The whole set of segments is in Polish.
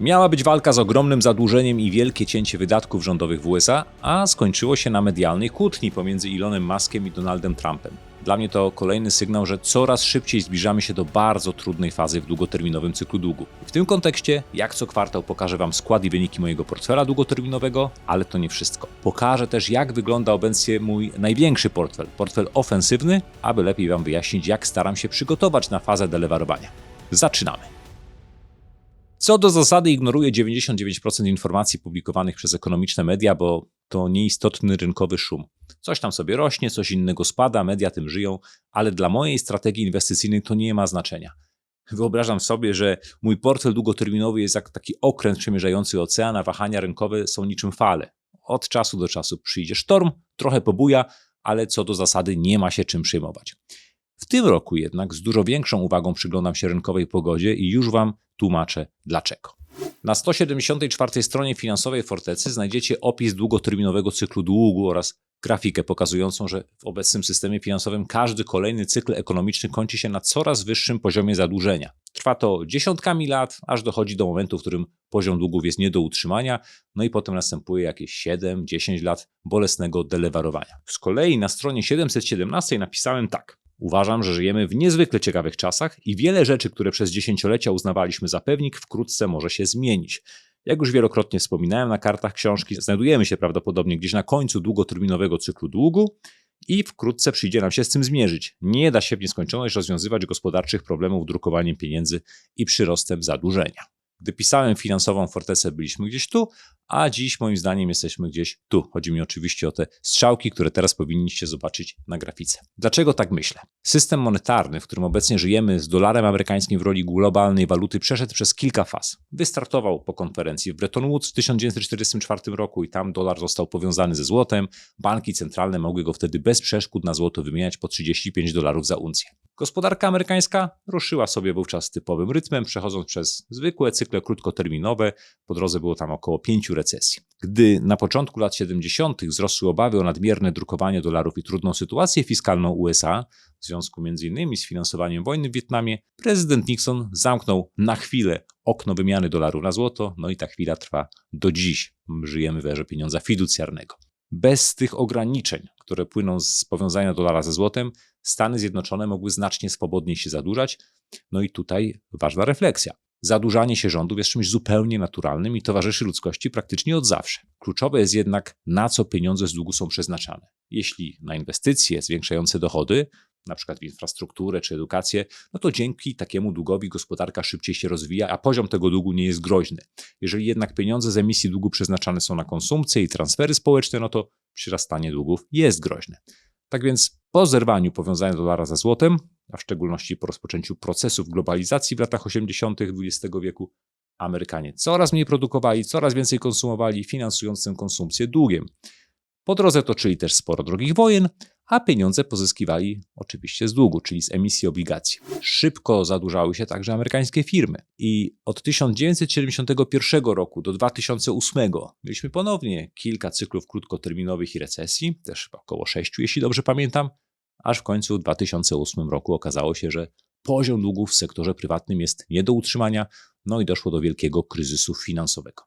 Miała być walka z ogromnym zadłużeniem i wielkie cięcie wydatków rządowych w USA, a skończyło się na medialnej kłótni pomiędzy Elonem Muskiem i Donaldem Trumpem. Dla mnie to kolejny sygnał, że coraz szybciej zbliżamy się do bardzo trudnej fazy w długoterminowym cyklu długu. W tym kontekście, jak co kwartał pokażę Wam skład i wyniki mojego portfela długoterminowego, ale to nie wszystko. Pokażę też, jak wygląda obecnie mój największy portfel, portfel ofensywny, aby lepiej Wam wyjaśnić, jak staram się przygotować na fazę delewarowania. Zaczynamy. Co do zasady ignoruję 99% informacji publikowanych przez ekonomiczne media, bo to nieistotny rynkowy szum. Coś tam sobie rośnie, coś innego spada, media tym żyją, ale dla mojej strategii inwestycyjnej to nie ma znaczenia. Wyobrażam sobie, że mój portfel długoterminowy jest jak taki okręt przemierzający ocean, a wahania rynkowe są niczym fale. Od czasu do czasu przyjdzie sztorm, trochę pobuja, ale co do zasady nie ma się czym przejmować. W tym roku jednak z dużo większą uwagą przyglądam się rynkowej pogodzie i już Wam tłumaczę dlaczego. Na 174 stronie finansowej Fortecy znajdziecie opis długoterminowego cyklu długu oraz grafikę pokazującą, że w obecnym systemie finansowym każdy kolejny cykl ekonomiczny kończy się na coraz wyższym poziomie zadłużenia. Trwa to dziesiątkami lat, aż dochodzi do momentu, w którym poziom długów jest nie do utrzymania, no i potem następuje jakieś 7-10 lat bolesnego delewarowania. Z kolei na stronie 717 napisałem tak. Uważam, że żyjemy w niezwykle ciekawych czasach i wiele rzeczy, które przez dziesięciolecia uznawaliśmy za pewnik, wkrótce może się zmienić. Jak już wielokrotnie wspominałem na kartach książki, znajdujemy się prawdopodobnie gdzieś na końcu długoterminowego cyklu długu i wkrótce przyjdzie nam się z tym zmierzyć. Nie da się w nieskończoność rozwiązywać gospodarczych problemów drukowaniem pieniędzy i przyrostem zadłużenia. Gdy pisałem finansową fortecę, byliśmy gdzieś tu, a dziś moim zdaniem jesteśmy gdzieś tu. Chodzi mi oczywiście o te strzałki, które teraz powinniście zobaczyć na grafice. Dlaczego tak myślę? System monetarny, w którym obecnie żyjemy z dolarem amerykańskim w roli globalnej waluty, przeszedł przez kilka faz. Wystartował po konferencji w Bretton Woods w 1944 roku i tam dolar został powiązany ze złotem. Banki centralne mogły go wtedy bez przeszkód na złoto wymieniać po 35 dolarów za uncję. Gospodarka amerykańska ruszyła sobie wówczas typowym rytmem, przechodząc przez zwykłe cykle krótkoterminowe. Po drodze było tam około pięciu recesji. Gdy na początku lat 70. wzrosły obawy o nadmierne drukowanie dolarów i trudną sytuację fiskalną USA, w związku m.in. z finansowaniem wojny w Wietnamie, prezydent Nixon zamknął na chwilę okno wymiany dolarów na złoto, no i ta chwila trwa do dziś. Żyjemy w erze pieniądza fiducjarnego. Bez tych ograniczeń, które płyną z powiązania dolara ze złotem, Stany Zjednoczone mogły znacznie swobodniej się zadłużać. No i tutaj ważna refleksja. Zadłużanie się rządów jest czymś zupełnie naturalnym i towarzyszy ludzkości praktycznie od zawsze. Kluczowe jest jednak, na co pieniądze z długu są przeznaczane. Jeśli na inwestycje zwiększające dochody, przykład w infrastrukturę czy edukację, no to dzięki takiemu długowi gospodarka szybciej się rozwija, a poziom tego długu nie jest groźny. Jeżeli jednak pieniądze z emisji długu przeznaczane są na konsumpcję i transfery społeczne, no to przyrastanie długów jest groźne. Tak więc po zerwaniu powiązania dolara ze złotem, a w szczególności po rozpoczęciu procesów globalizacji w latach 80. XX wieku, Amerykanie coraz mniej produkowali, coraz więcej konsumowali, finansując tę konsumpcję długiem. Po drodze toczyli też sporo drogich wojen, a pieniądze pozyskiwali oczywiście z długu, czyli z emisji obligacji. Szybko zadłużały się także amerykańskie firmy i od 1971 roku do 2008 mieliśmy ponownie kilka cyklów krótkoterminowych i recesji, też chyba około sześciu, jeśli dobrze pamiętam, aż w końcu w 2008 roku okazało się, że poziom długów w sektorze prywatnym jest nie do utrzymania, no i doszło do wielkiego kryzysu finansowego.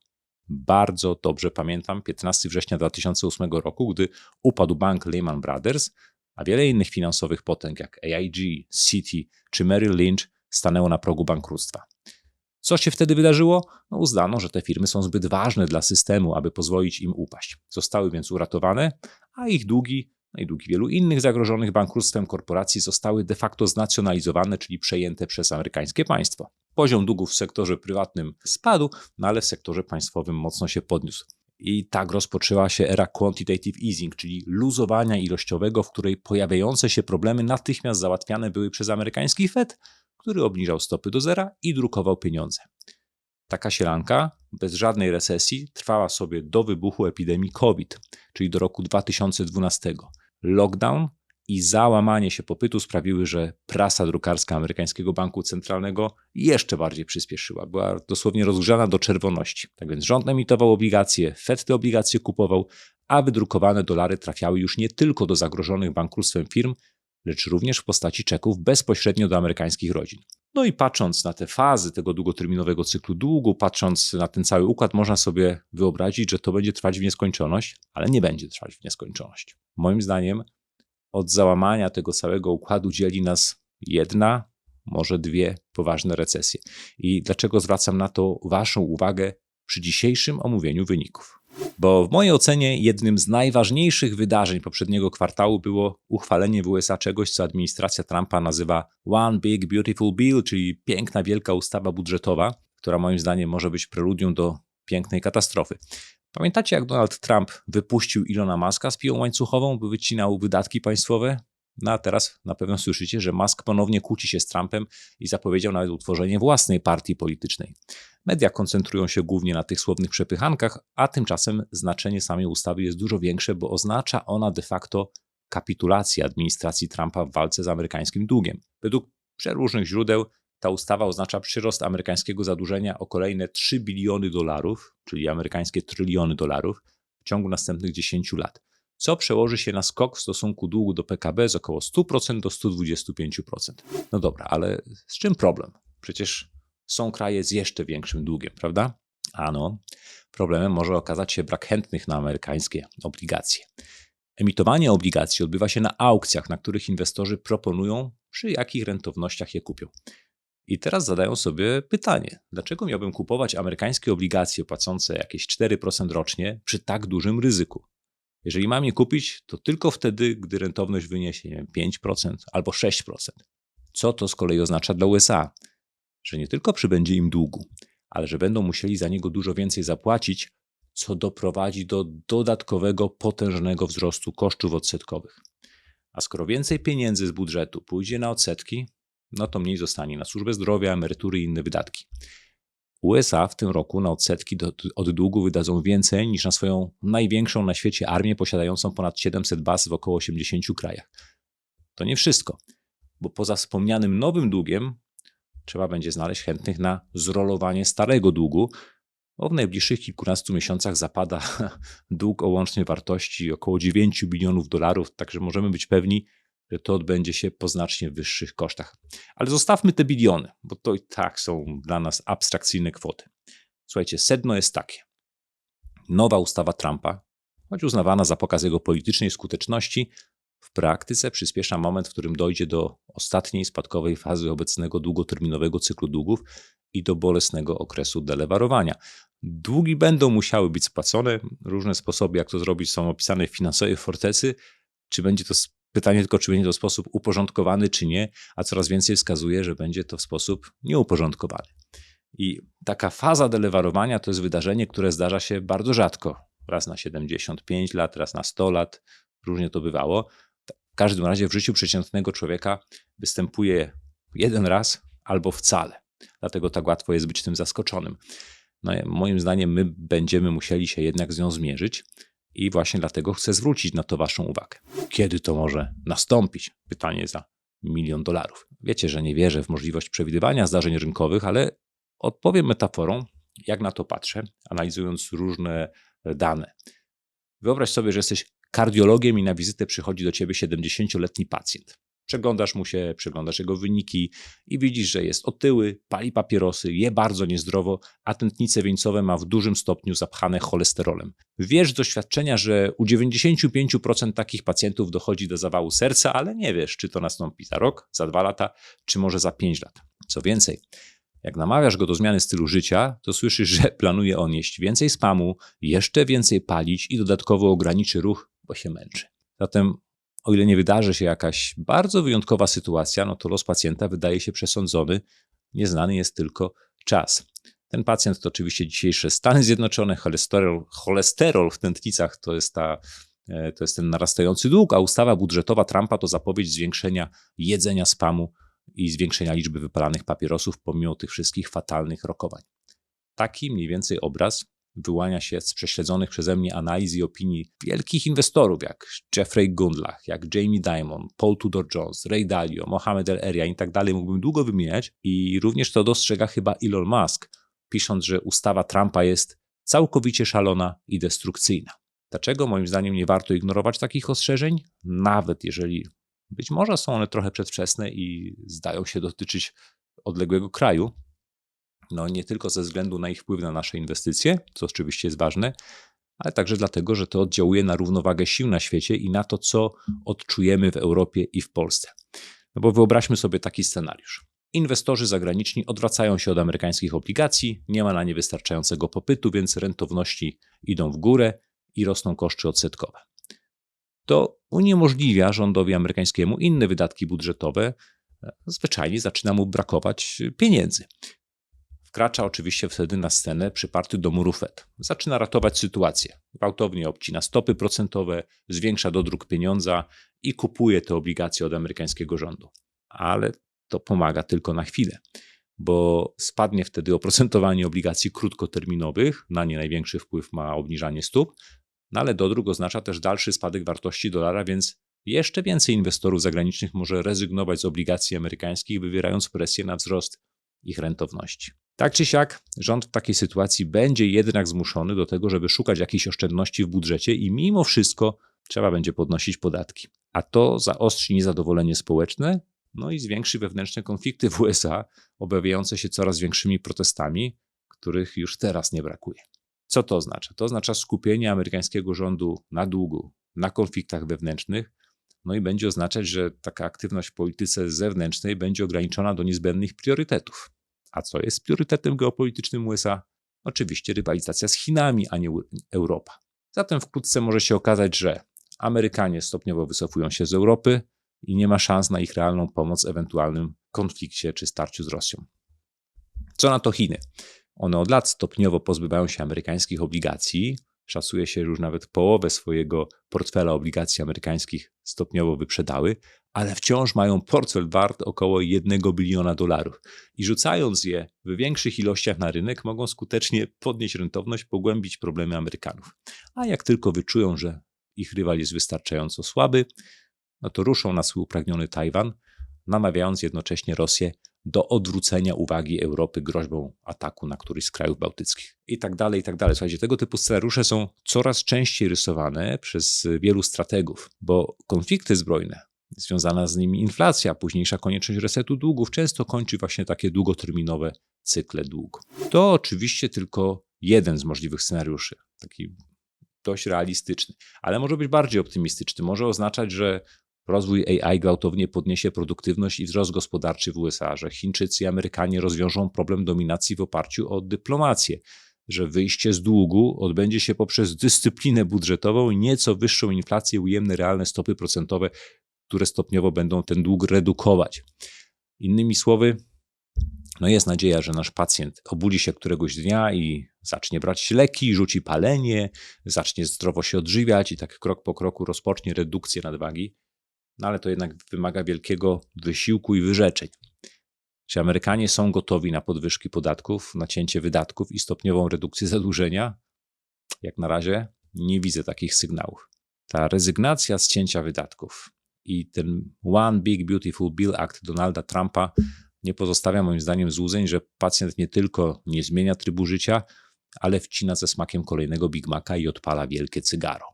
Bardzo dobrze pamiętam 15 września 2008 roku, gdy upadł bank Lehman Brothers, a wiele innych finansowych potęg jak AIG, Citi czy Merrill Lynch stanęło na progu bankructwa. Co się wtedy wydarzyło? No uznano, że te firmy są zbyt ważne dla systemu, aby pozwolić im upaść. Zostały więc uratowane, a ich długi, no i długi wielu innych zagrożonych bankructwem korporacji zostały de facto znacjonalizowane, czyli przejęte przez amerykańskie państwo. Poziom długów w sektorze prywatnym spadł, no ale w sektorze państwowym mocno się podniósł. I tak rozpoczęła się era quantitative easing, czyli luzowania ilościowego, w której pojawiające się problemy natychmiast załatwiane były przez amerykański Fed, który obniżał stopy do zera i drukował pieniądze. Taka sielanka, bez żadnej recesji, trwała sobie do wybuchu epidemii COVID, czyli do roku 2012. Lockdown i załamanie się popytu sprawiły, że prasa drukarska amerykańskiego banku centralnego jeszcze bardziej przyspieszyła. Była dosłownie rozgrzana do czerwoności. Tak więc rząd emitował obligacje, Fed te obligacje kupował, a wydrukowane dolary trafiały już nie tylko do zagrożonych bankructwem firm, lecz również w postaci czeków bezpośrednio do amerykańskich rodzin. No i patrząc na te fazy tego długoterminowego cyklu długu, patrząc na ten cały układ, można sobie wyobrazić, że to będzie trwać w nieskończoność, ale nie będzie trwać w nieskończoność. Moim zdaniem od załamania tego całego układu dzieli nas jedna, może dwie poważne recesje. I dlaczego zwracam na to Waszą uwagę przy dzisiejszym omówieniu wyników? Bo w mojej ocenie jednym z najważniejszych wydarzeń poprzedniego kwartału było uchwalenie w USA czegoś, co administracja Trumpa nazywa One Big Beautiful Bill, czyli piękna, wielka ustawa budżetowa, która moim zdaniem może być preludium do pięknej katastrofy. Pamiętacie, jak Donald Trump wypuścił Ilona Muska z piłą łańcuchową, by wycinał wydatki państwowe? No a teraz na pewno słyszycie, że Musk ponownie kłóci się z Trumpem i zapowiedział nawet utworzenie własnej partii politycznej. Media koncentrują się głównie na tych słownych przepychankach, a tymczasem znaczenie samej ustawy jest dużo większe, bo oznacza ona de facto kapitulację administracji Trumpa w walce z amerykańskim długiem. Według przeróżnych źródeł ta ustawa oznacza przyrost amerykańskiego zadłużenia o kolejne 3 biliony dolarów, czyli amerykańskie tryliony dolarów, w ciągu następnych 10 lat, co przełoży się na skok w stosunku długu do PKB z około 100% do 125%. No dobra, ale z czym problem? Przecież są kraje z jeszcze większym długiem, prawda? Ano, problemem może okazać się brak chętnych na amerykańskie obligacje. Emitowanie obligacji odbywa się na aukcjach, na których inwestorzy proponują, przy jakich rentownościach je kupią. I teraz zadają sobie pytanie, dlaczego miałbym kupować amerykańskie obligacje płacące jakieś 4% rocznie przy tak dużym ryzyku? Jeżeli mam je kupić, to tylko wtedy, gdy rentowność wyniesie nie wiem, 5% albo 6%. Co to z kolei oznacza dla USA? Że nie tylko przybędzie im długu, ale że będą musieli za niego dużo więcej zapłacić, co doprowadzi do dodatkowego, potężnego wzrostu kosztów odsetkowych. A skoro więcej pieniędzy z budżetu pójdzie na odsetki, no to mniej zostanie na służbę zdrowia, emerytury i inne wydatki. USA w tym roku na odsetki do, od długu wydadzą więcej niż na swoją największą na świecie armię posiadającą ponad 700 baz w około 80 krajach. To nie wszystko, bo poza wspomnianym nowym długiem trzeba będzie znaleźć chętnych na zrolowanie starego długu, bo w najbliższych kilkunastu miesiącach zapada dług o łącznej wartości około 9 bilionów dolarów, także możemy być pewni, to odbędzie się po znacznie wyższych kosztach. Ale zostawmy te biliony, bo to i tak są dla nas abstrakcyjne kwoty. Słuchajcie, sedno jest takie. Nowa ustawa Trumpa, choć uznawana za pokaz jego politycznej skuteczności, w praktyce przyspiesza moment, w którym dojdzie do ostatniej spadkowej fazy obecnego długoterminowego cyklu długów i do bolesnego okresu delewarowania. Długi będą musiały być spłacone. Różne sposoby, jak to zrobić, są opisane w finansowej fortecy. Czy będzie to Pytanie tylko, czy będzie to w sposób uporządkowany, czy nie, a coraz więcej wskazuje, że będzie to w sposób nieuporządkowany. I taka faza delewarowania to jest wydarzenie, które zdarza się bardzo rzadko. Raz na 75 lat, raz na 100 lat, różnie to bywało. W każdym razie w życiu przeciętnego człowieka występuje jeden raz albo wcale. Dlatego tak łatwo jest być tym zaskoczonym. No, moim zdaniem my będziemy musieli się jednak z nią zmierzyć. I właśnie dlatego chcę zwrócić na to Waszą uwagę. Kiedy to może nastąpić? Pytanie za milion dolarów. Wiecie, że nie wierzę w możliwość przewidywania zdarzeń rynkowych, ale odpowiem metaforą, jak na to patrzę, analizując różne dane. Wyobraź sobie, że jesteś kardiologiem i na wizytę przychodzi do ciebie 70-letni pacjent. Przeglądasz mu się, przeglądasz jego wyniki i widzisz, że jest otyły, pali papierosy, je bardzo niezdrowo, a tętnice wieńcowe ma w dużym stopniu zapchane cholesterolem. Wiesz z doświadczenia, że u 95% takich pacjentów dochodzi do zawału serca, ale nie wiesz, czy to nastąpi za rok, za dwa lata, czy może za pięć lat. Co więcej, jak namawiasz go do zmiany stylu życia, to słyszysz, że planuje on jeść więcej spamu, jeszcze więcej palić i dodatkowo ograniczy ruch, bo się męczy. Zatem o ile nie wydarzy się jakaś bardzo wyjątkowa sytuacja, no to los pacjenta wydaje się przesądzony, nieznany jest tylko czas. Ten pacjent to oczywiście dzisiejsze Stany Zjednoczone, cholesterol, cholesterol w tętnicach to jest, ta, e, to jest ten narastający dług, a ustawa budżetowa Trumpa to zapowiedź zwiększenia jedzenia spamu i zwiększenia liczby wypalanych papierosów pomimo tych wszystkich fatalnych rokowań. Taki mniej więcej obraz wyłania się z prześledzonych przeze mnie analiz i opinii wielkich inwestorów, jak Jeffrey Gundlach, jak Jamie Dimon, Paul Tudor Jones, Ray Dalio, Mohamed El Erian i tak dalej, mógłbym długo wymieniać i również to dostrzega chyba Elon Musk, pisząc, że ustawa Trumpa jest całkowicie szalona i destrukcyjna. Dlaczego moim zdaniem nie warto ignorować takich ostrzeżeń, nawet jeżeli Być może są one trochę przedwczesne i zdają się dotyczyć odległego kraju, no nie tylko ze względu na ich wpływ na nasze inwestycje, co oczywiście jest ważne, ale także dlatego, że to oddziałuje na równowagę sił na świecie i na to, co odczujemy w Europie i w Polsce. No bo wyobraźmy sobie taki scenariusz. Inwestorzy zagraniczni odwracają się od amerykańskich obligacji, nie ma na nie wystarczającego popytu, więc rentowności idą w górę i rosną koszty odsetkowe. To uniemożliwia rządowi amerykańskiemu inne wydatki budżetowe, zwyczajnie zaczyna mu brakować pieniędzy. Wkracza oczywiście wtedy na scenę przyparty do muru Fed. Zaczyna ratować sytuację. Gwałtownie obcina stopy procentowe, zwiększa dodruk pieniądza i kupuje te obligacje od amerykańskiego rządu. Ale to pomaga tylko na chwilę, bo spadnie wtedy oprocentowanie obligacji krótkoterminowych, na nie największy wpływ ma obniżanie stóp, no ale dodruk oznacza też dalszy spadek wartości dolara, więc jeszcze więcej inwestorów zagranicznych może rezygnować z obligacji amerykańskich, wywierając presję na wzrost ich rentowności. Tak czy siak, rząd w takiej sytuacji będzie jednak zmuszony do tego, żeby szukać jakichś oszczędności w budżecie i mimo wszystko trzeba będzie podnosić podatki. A to zaostrzy niezadowolenie społeczne, no i zwiększy wewnętrzne konflikty w USA, obawiające się coraz większymi protestami, których już teraz nie brakuje. Co to oznacza? To oznacza skupienie amerykańskiego rządu na długu, na konfliktach wewnętrznych, no i będzie oznaczać, że taka aktywność w polityce zewnętrznej będzie ograniczona do niezbędnych priorytetów. A co jest priorytetem geopolitycznym USA? Oczywiście rywalizacja z Chinami, a nie Europa. Zatem wkrótce może się okazać, że Amerykanie stopniowo wycofują się z Europy i nie ma szans na ich realną pomoc w ewentualnym konflikcie czy starciu z Rosją. Co na to Chiny? One od lat stopniowo pozbywają się amerykańskich obligacji, Szacuje się, że już nawet połowę swojego portfela obligacji amerykańskich stopniowo wyprzedały, ale wciąż mają portfel wart około 1 biliona dolarów. I rzucając je w większych ilościach na rynek, mogą skutecznie podnieść rentowność, pogłębić problemy Amerykanów. A jak tylko wyczują, że ich rywal jest wystarczająco słaby, no to ruszą na swój upragniony Tajwan, namawiając jednocześnie Rosję do odwrócenia uwagi Europy groźbą ataku na któryś z krajów bałtyckich. I tak dalej, i tak dalej. Słuchajcie, tego typu scenariusze są coraz częściej rysowane przez wielu strategów, bo konflikty zbrojne, związana z nimi inflacja, późniejsza konieczność resetu długów często kończy właśnie takie długoterminowe cykle długu. To oczywiście tylko jeden z możliwych scenariuszy, taki dość realistyczny, ale może być bardziej optymistyczny. Może oznaczać, że Rozwój AI gwałtownie podniesie produktywność i wzrost gospodarczy w USA, że Chińczycy i Amerykanie rozwiążą problem dominacji w oparciu o dyplomację, że wyjście z długu odbędzie się poprzez dyscyplinę budżetową i nieco wyższą inflację, ujemne realne stopy procentowe, które stopniowo będą ten dług redukować. Innymi słowy, no jest nadzieja, że nasz pacjent obudzi się któregoś dnia i zacznie brać leki, rzuci palenie, zacznie zdrowo się odżywiać i tak krok po kroku rozpocznie redukcję nadwagi no ale to jednak wymaga wielkiego wysiłku i wyrzeczeń. Czy Amerykanie są gotowi na podwyżki podatków, na cięcie wydatków i stopniową redukcję zadłużenia? Jak na razie nie widzę takich sygnałów. Ta rezygnacja z cięcia wydatków i ten One Big Beautiful Bill Act Donalda Trumpa nie pozostawia moim zdaniem złudzeń, że pacjent nie tylko nie zmienia trybu życia, ale wcina ze smakiem kolejnego Big Maca i odpala wielkie cygaro.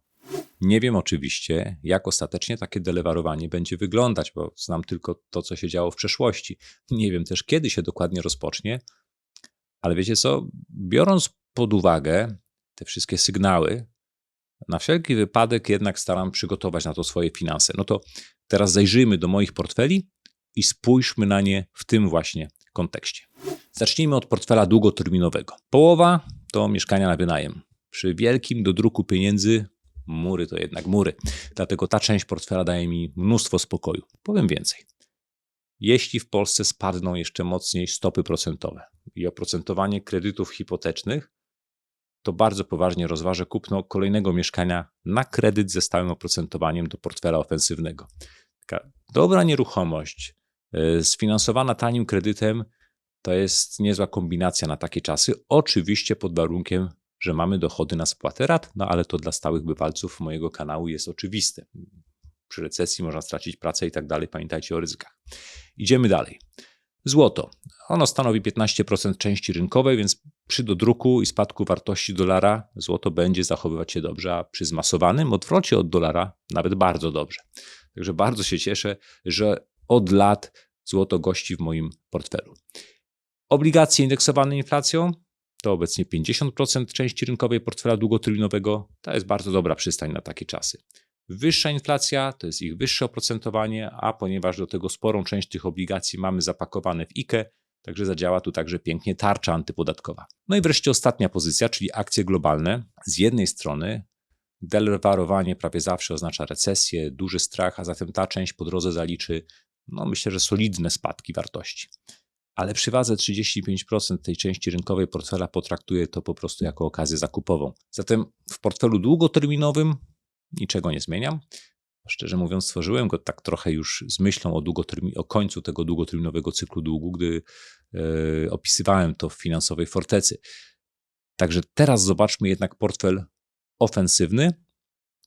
Nie wiem oczywiście, jak ostatecznie takie delewarowanie będzie wyglądać, bo znam tylko to, co się działo w przeszłości. Nie wiem też, kiedy się dokładnie rozpocznie, ale wiecie co? Biorąc pod uwagę te wszystkie sygnały, na wszelki wypadek jednak staram przygotować na to swoje finanse. No to teraz zajrzyjmy do moich portfeli i spójrzmy na nie w tym właśnie kontekście. Zacznijmy od portfela długoterminowego. Połowa to mieszkania na wynajem. Przy wielkim dodruku pieniędzy mury to jednak mury. Dlatego ta część portfela daje mi mnóstwo spokoju. Powiem więcej. Jeśli w Polsce spadną jeszcze mocniej stopy procentowe i oprocentowanie kredytów hipotecznych, to bardzo poważnie rozważę kupno kolejnego mieszkania na kredyt ze stałym oprocentowaniem do portfela ofensywnego. Taka dobra nieruchomość, e, sfinansowana tanim kredytem, to jest niezła kombinacja na takie czasy. Oczywiście pod warunkiem, że mamy dochody na spłatę rat, no ale to dla stałych bywalców mojego kanału jest oczywiste. Przy recesji można stracić pracę i tak dalej. Pamiętajcie o ryzykach. Idziemy dalej. Złoto. Ono stanowi 15% części rynkowej, więc przy dodruku i spadku wartości dolara złoto będzie zachowywać się dobrze, a przy zmasowanym odwrocie od dolara nawet bardzo dobrze. Także bardzo się cieszę, że od lat złoto gości w moim portfelu. Obligacje indeksowane inflacją to obecnie 50% części rynkowej portfela długoterminowego. To jest bardzo dobra przystań na takie czasy. Wyższa inflacja to jest ich wyższe oprocentowanie, a ponieważ do tego sporą część tych obligacji mamy zapakowane w IKE, także zadziała tu także pięknie tarcza antypodatkowa. No i wreszcie ostatnia pozycja, czyli akcje globalne. Z jednej strony delewarowanie prawie zawsze oznacza recesję, duży strach, a zatem ta część po drodze zaliczy, no myślę, że solidne spadki wartości. Ale przy wadze 35% tej części rynkowej portfela potraktuję to po prostu jako okazję zakupową. Zatem w portfelu długoterminowym niczego nie zmieniam. Szczerze mówiąc, stworzyłem go tak trochę już z myślą o, o końcu tego długoterminowego cyklu długu, gdy e, opisywałem to w finansowej fortecy. Także teraz zobaczmy jednak portfel ofensywny.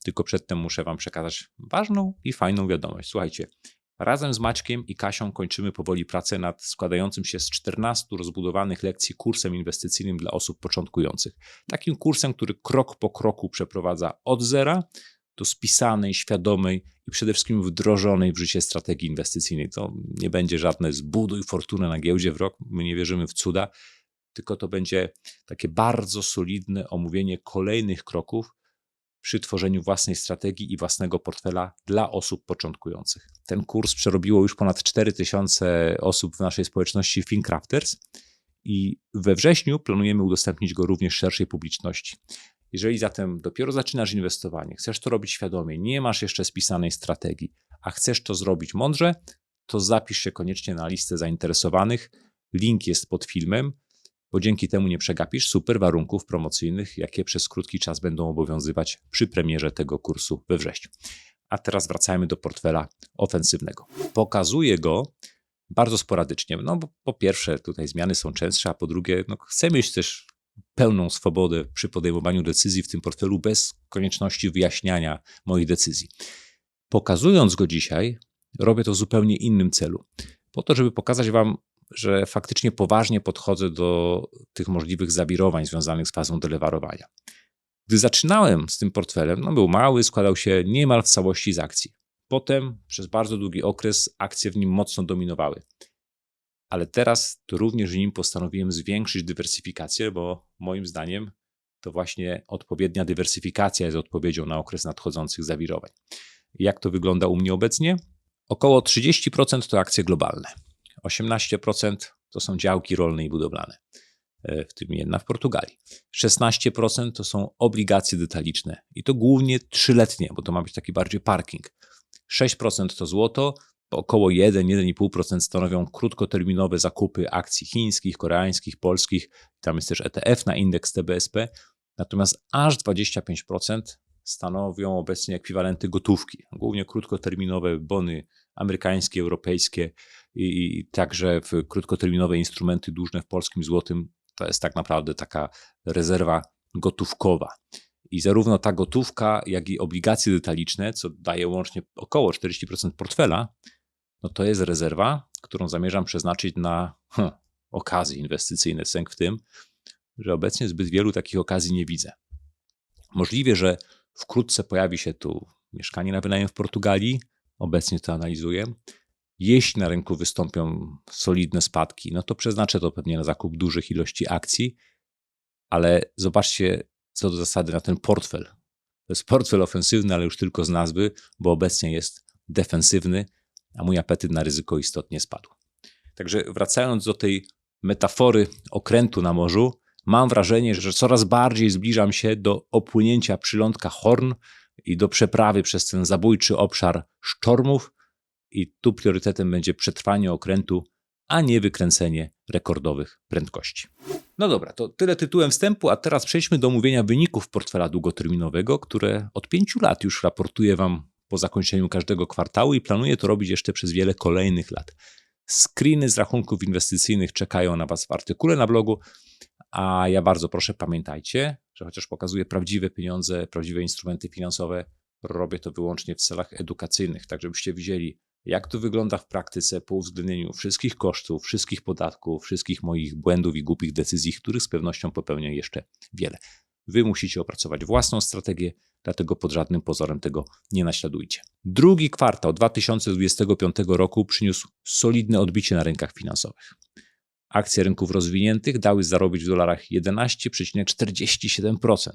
Tylko przedtem muszę Wam przekazać ważną i fajną wiadomość. Słuchajcie, razem z Maćkiem i Kasią kończymy powoli pracę nad składającym się z 14 rozbudowanych lekcji kursem inwestycyjnym dla osób początkujących. Takim kursem, który krok po kroku przeprowadza od zera do spisanej, świadomej i przede wszystkim wdrożonej w życie strategii inwestycyjnej. To nie będzie żadne zbuduj fortunę na giełdzie w rok, my nie wierzymy w cuda, tylko to będzie takie bardzo solidne omówienie kolejnych kroków przy tworzeniu własnej strategii i własnego portfela dla osób początkujących. Ten kurs przerobiło już ponad 4000 osób w naszej społeczności Fincrafters i we wrześniu planujemy udostępnić go również szerszej publiczności. Jeżeli zatem dopiero zaczynasz inwestowanie, chcesz to robić świadomie, nie masz jeszcze spisanej strategii, a chcesz to zrobić mądrze, to zapisz się koniecznie na listę zainteresowanych. Link jest pod filmem bo dzięki temu nie przegapisz super warunków promocyjnych, jakie przez krótki czas będą obowiązywać przy premierze tego kursu we wrześniu. A teraz wracajmy do portfela ofensywnego. Pokazuję go bardzo sporadycznie, no bo po pierwsze tutaj zmiany są częstsze, a po drugie no, chcę mieć też pełną swobodę przy podejmowaniu decyzji w tym portfelu bez konieczności wyjaśniania moich decyzji. Pokazując go dzisiaj, robię to w zupełnie innym celu. Po to, żeby pokazać Wam że faktycznie poważnie podchodzę do tych możliwych zawirowań związanych z fazą delewarowania. Gdy zaczynałem z tym portfelem, no był mały, składał się niemal w całości z akcji. Potem przez bardzo długi okres akcje w nim mocno dominowały. Ale teraz również nim postanowiłem zwiększyć dywersyfikację, bo moim zdaniem to właśnie odpowiednia dywersyfikacja jest odpowiedzią na okres nadchodzących zawirowań. Jak to wygląda u mnie obecnie? Około 30% to akcje globalne. 18% to są działki rolne i budowlane, e, w tym jedna w Portugalii. 16% to są obligacje detaliczne i to głównie trzyletnie, bo to ma być taki bardziej parking. 6% to złoto, około 1-1,5% stanowią krótkoterminowe zakupy akcji chińskich, koreańskich, polskich. Tam jest też ETF na indeks TBSP. Natomiast aż 25% stanowią obecnie ekwiwalenty gotówki, głównie krótkoterminowe bony amerykańskie, europejskie i, i także w krótkoterminowe instrumenty dłużne w polskim złotym. To jest tak naprawdę taka rezerwa gotówkowa. I zarówno ta gotówka, jak i obligacje detaliczne, co daje łącznie około 40% portfela, no to jest rezerwa, którą zamierzam przeznaczyć na hm, okazje inwestycyjne. Sęk w tym, że obecnie zbyt wielu takich okazji nie widzę. Możliwe, że wkrótce pojawi się tu mieszkanie na wynajem w Portugalii, obecnie to analizuję. Jeśli na rynku wystąpią solidne spadki, no to przeznaczę to pewnie na zakup dużych ilości akcji, ale zobaczcie co do zasady na ten portfel. To jest portfel ofensywny, ale już tylko z nazwy, bo obecnie jest defensywny, a mój apetyt na ryzyko istotnie spadł. Także wracając do tej metafory okrętu na morzu, mam wrażenie, że coraz bardziej zbliżam się do opłynięcia przylądka Horn i do przeprawy przez ten zabójczy obszar sztormów, i tu priorytetem będzie przetrwanie okrętu, a nie wykręcenie rekordowych prędkości. No dobra, to tyle tytułem wstępu, a teraz przejdźmy do omówienia wyników portfela długoterminowego, które od pięciu lat już raportuję Wam po zakończeniu każdego kwartału i planuję to robić jeszcze przez wiele kolejnych lat. Screeny z rachunków inwestycyjnych czekają na Was w artykule na blogu, a ja bardzo proszę pamiętajcie, że chociaż pokazuję prawdziwe pieniądze, prawdziwe instrumenty finansowe, robię to wyłącznie w celach edukacyjnych, tak żebyście widzieli, jak to wygląda w praktyce po uwzględnieniu wszystkich kosztów, wszystkich podatków, wszystkich moich błędów i głupich decyzji, których z pewnością popełnię jeszcze wiele. Wy musicie opracować własną strategię, dlatego pod żadnym pozorem tego nie naśladujcie. Drugi kwartał 2025 roku przyniósł solidne odbicie na rynkach finansowych. Akcje rynków rozwiniętych dały zarobić w dolarach 11,47%.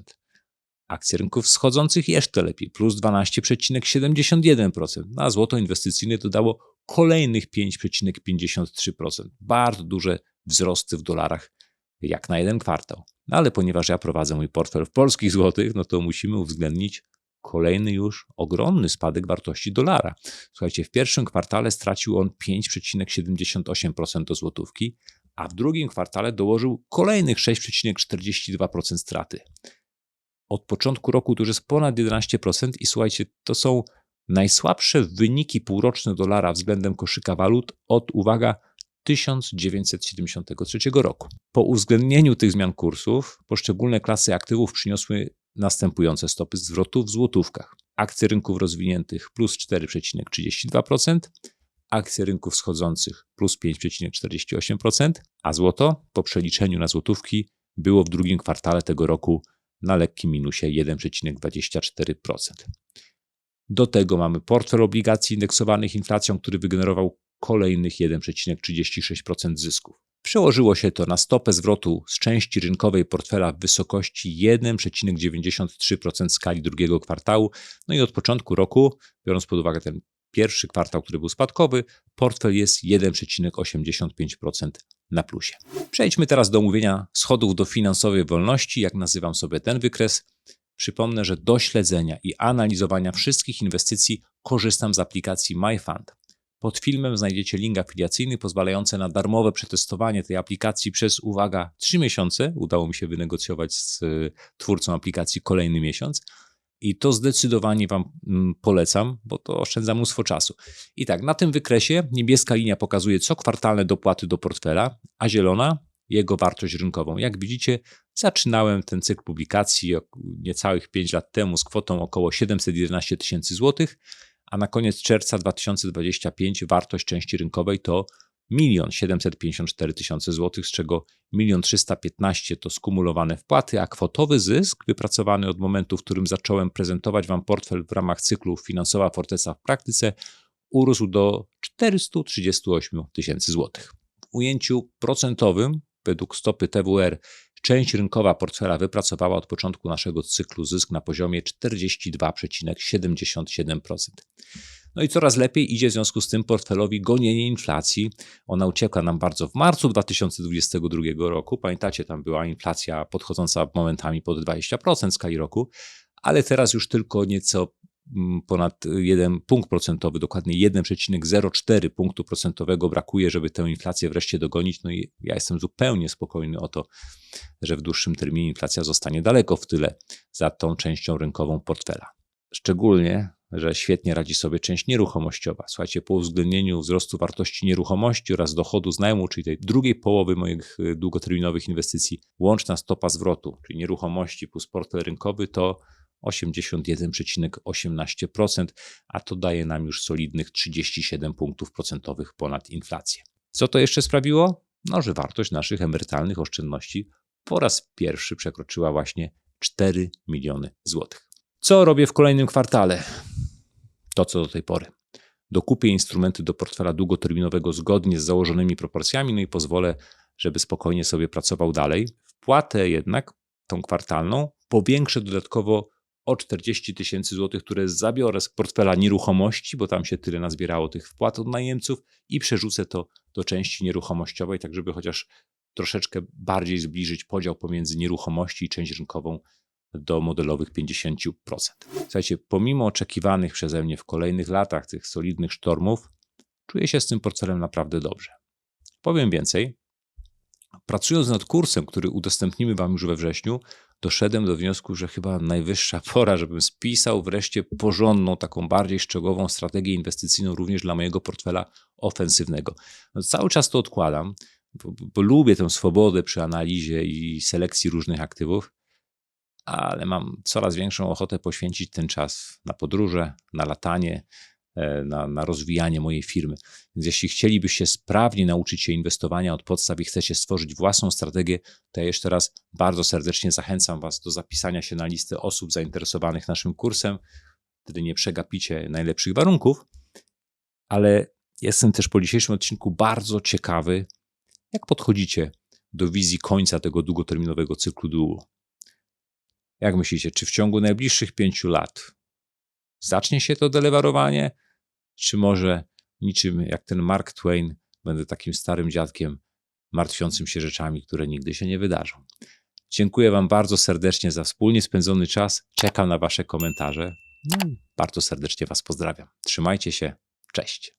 Akcje rynków wschodzących jeszcze lepiej, plus 12,71%. Na złoto inwestycyjne dodało kolejnych 5,53%. Bardzo duże wzrosty w dolarach jak na jeden kwartał. No ale ponieważ ja prowadzę mój portfel w polskich złotych, no to musimy uwzględnić kolejny już ogromny spadek wartości dolara. Słuchajcie, w pierwszym kwartale stracił on 5,78% do złotówki, a w drugim kwartale dołożył kolejnych 6,42% straty. Od początku roku to już jest ponad 11% i słuchajcie, to są najsłabsze wyniki półroczne dolara względem koszyka walut od, uwaga, 1973 roku. Po uwzględnieniu tych zmian kursów, poszczególne klasy aktywów przyniosły następujące stopy zwrotu w złotówkach. Akcje rynków rozwiniętych plus 4,32%, akcje rynków wschodzących plus 5,48%, a złoto po przeliczeniu na złotówki było w drugim kwartale tego roku na lekkim minusie 1,24%. Do tego mamy portfel obligacji indeksowanych inflacją, który wygenerował kolejnych 1,36% zysków. Przełożyło się to na stopę zwrotu z części rynkowej portfela w wysokości 1,93% skali drugiego kwartału. No i od początku roku, biorąc pod uwagę ten pierwszy kwartał, który był spadkowy, portfel jest 1,85% na plusie. Przejdźmy teraz do omówienia schodów do finansowej wolności, jak nazywam sobie ten wykres. Przypomnę, że do śledzenia i analizowania wszystkich inwestycji korzystam z aplikacji MyFund. Pod filmem znajdziecie link afiliacyjny pozwalający na darmowe przetestowanie tej aplikacji przez, uwaga, 3 miesiące. Udało mi się wynegocjować z y, twórcą aplikacji kolejny miesiąc. I to zdecydowanie Wam mm, polecam, bo to oszczędza mnóstwo czasu. I tak, na tym wykresie niebieska linia pokazuje co kwartalne dopłaty do portfela, a zielona jego wartość rynkową. Jak widzicie, zaczynałem ten cykl publikacji niecałych 5 lat temu z kwotą około 711 tysięcy złotych, a na koniec czerwca 2025 wartość części rynkowej to 1 754 tysiące złotych, z czego 1 315 to skumulowane wpłaty, a kwotowy zysk wypracowany od momentu, w którym zacząłem prezentować Wam portfel w ramach cyklu Finansowa Forteca w praktyce urósł do 438 tysięcy złotych. W ujęciu procentowym według stopy TWR część rynkowa portfela wypracowała od początku naszego cyklu zysk na poziomie 42,77%. No i coraz lepiej idzie w związku z tym portfelowi gonienie inflacji. Ona uciekła nam bardzo w marcu 2022 roku. Pamiętacie, tam była inflacja podchodząca momentami pod 20% w skali roku, ale teraz już tylko nieco mm, ponad 1 punkt procentowy, dokładnie 1,04 punktu procentowego brakuje, żeby tę inflację wreszcie dogonić. No i ja jestem zupełnie spokojny o to, że w dłuższym terminie inflacja zostanie daleko w tyle za tą częścią rynkową portfela. Szczególnie że świetnie radzi sobie część nieruchomościowa. Słuchajcie, po uwzględnieniu wzrostu wartości nieruchomości oraz dochodu z najmu, czyli tej drugiej połowy moich y, długoterminowych inwestycji, łączna stopa zwrotu, czyli nieruchomości plus portfel rynkowy to 81,18%, a to daje nam już solidnych 37 punktów procentowych ponad inflację. Co to jeszcze sprawiło? No, że wartość naszych emerytalnych oszczędności po raz pierwszy przekroczyła właśnie 4 miliony złotych. Co robię w kolejnym kwartale? To, co do tej pory. Dokupię instrumenty do portfela długoterminowego zgodnie z założonymi proporcjami, no i pozwolę, żeby spokojnie sobie pracował dalej. Wpłatę jednak, tą kwartalną, powiększę dodatkowo o 40 tysięcy złotych, które zabiorę z portfela nieruchomości, bo tam się tyle nazbierało tych wpłat od najemców i przerzucę to do części nieruchomościowej, tak żeby chociaż troszeczkę bardziej zbliżyć podział pomiędzy nieruchomości i część rynkową do modelowych 50%. Słuchajcie, pomimo oczekiwanych przeze mnie w kolejnych latach tych solidnych sztormów, czuję się z tym portfelem naprawdę dobrze. Powiem więcej. Pracując nad kursem, który udostępnimy Wam już we wrześniu, doszedłem do wniosku, że chyba najwyższa pora, żebym spisał wreszcie porządną, taką bardziej szczegółową strategię inwestycyjną również dla mojego portfela ofensywnego. No, cały czas to odkładam, bo, bo lubię tę swobodę przy analizie i selekcji różnych aktywów, ale mam coraz większą ochotę poświęcić ten czas na podróże, na latanie, e, na, na rozwijanie mojej firmy. Więc jeśli chcielibyście sprawnie nauczyć się inwestowania od podstaw i chcecie stworzyć własną strategię, to ja jeszcze raz bardzo serdecznie zachęcam Was do zapisania się na listę osób zainteresowanych naszym kursem. Wtedy nie przegapicie najlepszych warunków, ale jestem też po dzisiejszym odcinku bardzo ciekawy, jak podchodzicie do wizji końca tego długoterminowego cyklu długu. Jak myślicie, czy w ciągu najbliższych pięciu lat zacznie się to delewarowanie, czy może niczym jak ten Mark Twain będę takim starym dziadkiem martwiącym się rzeczami, które nigdy się nie wydarzą? Dziękuję Wam bardzo serdecznie za wspólnie spędzony czas. Czekam na Wasze komentarze. No bardzo serdecznie Was pozdrawiam. Trzymajcie się. Cześć.